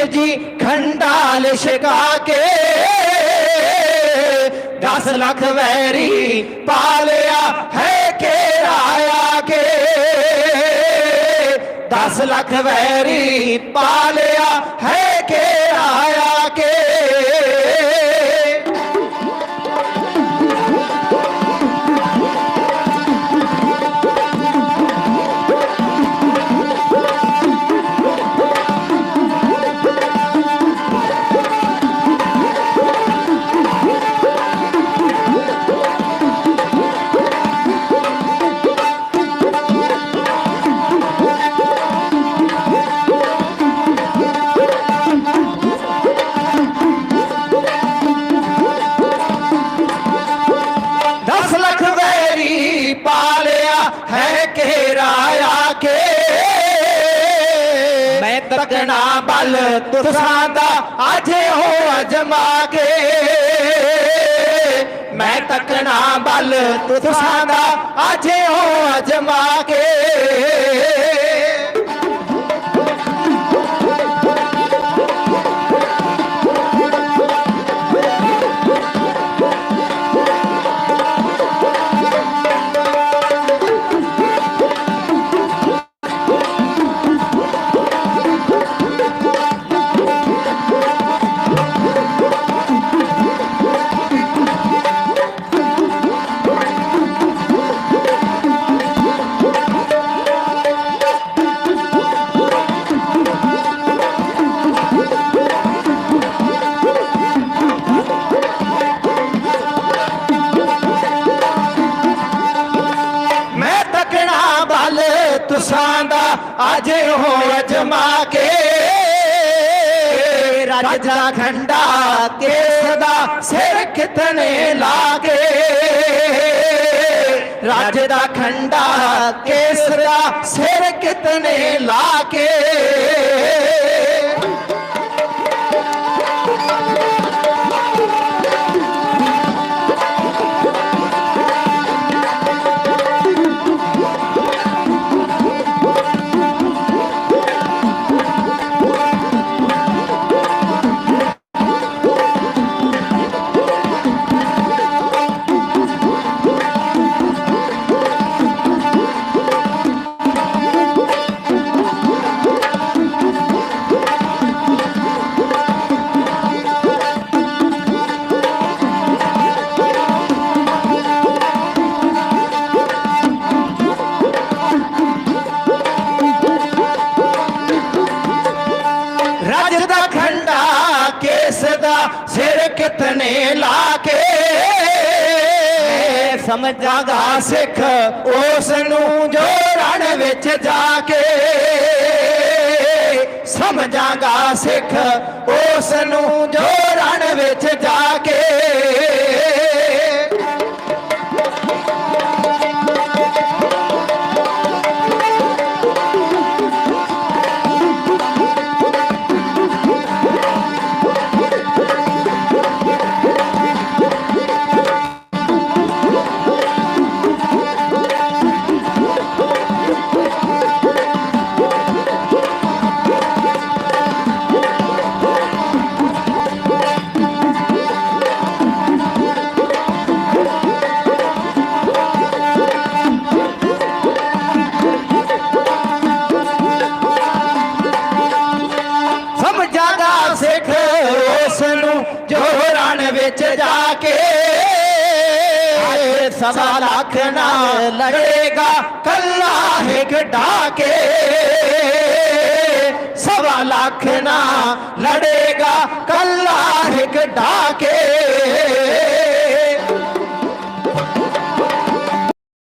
ਜਾਲ ਛਕਾ ਕੇ 10 ਲੱਖ ਵੈਰੀ ਪਾਲਿਆ ਹੈ ਘੇਰਾਇਆ ਕੇ। 10 ਲੱਖ ਵੈਰੀ ਪਾਲਿਆ ਹੈ ਘੇਰਾਇਆ ਕੇ ਦਸ ਪਾਲਿਆ ਹੈ ਘੇਰਾਇਆ ਕੇ। ਮੈਂ ਤੱਕਣਾ ਬਲ ਤੁਸਾਂ ਦਾ, ਅਜੇ ਹੋ ਅਜਮਾ ਕੇ। ਮੈਂ ਤੱਕਣਾ ਬਲ ਤੁਸਾਂ ਦਾ, ਅਜੇ ਹੋ ਅਜਮਾ ਕੇ। ਅੱਜ ਹੋ ਅਜਮਾ ਕੇ, ਰੱਜ ਦਾ ਖੰਡਾ ਕੇਸ ਦਾ ਸਿਰ ਕਿਤਨੇ ਲਾ ਕੇ। ਰਾਜ ਦਾ ਖੰਡਾ ਕੇਸ ਦਾ ਸਿਰ ਕਿਤਨੇ ਲਾ ਕੇ। ਕੇਸ ਦਾ ਸਿਰ ਕਿਤਨੇ ਲਾ ਕੇ। ਸਮਝਾਗਾ ਸਿੱਖ ਉਸ ਨੂੰ ਜੋ ਰਣ ਵਿੱਚ ਜਾ ਕੇ। ਸਮਝਾਗਾ ਸਿੱਖ ਉਸ ਨੂੰ ਜੋ ਰਣ ਵਿੱਚ ਜਾ ਕੇ। ਵਿੱਚ ਜਾ ਕੇ ਸਵਾ ਲੱਖ ਨਾਲ ਲੜੇਗਾ ਕੱਲਾ ਹਿਕ ਢਾਕੇ। ਸਵਾ ਲੱਖ ਨਾਲ ਲੜੇਗਾ ਕੱਲਾ ਹਿਕ ਢਾਕੇ।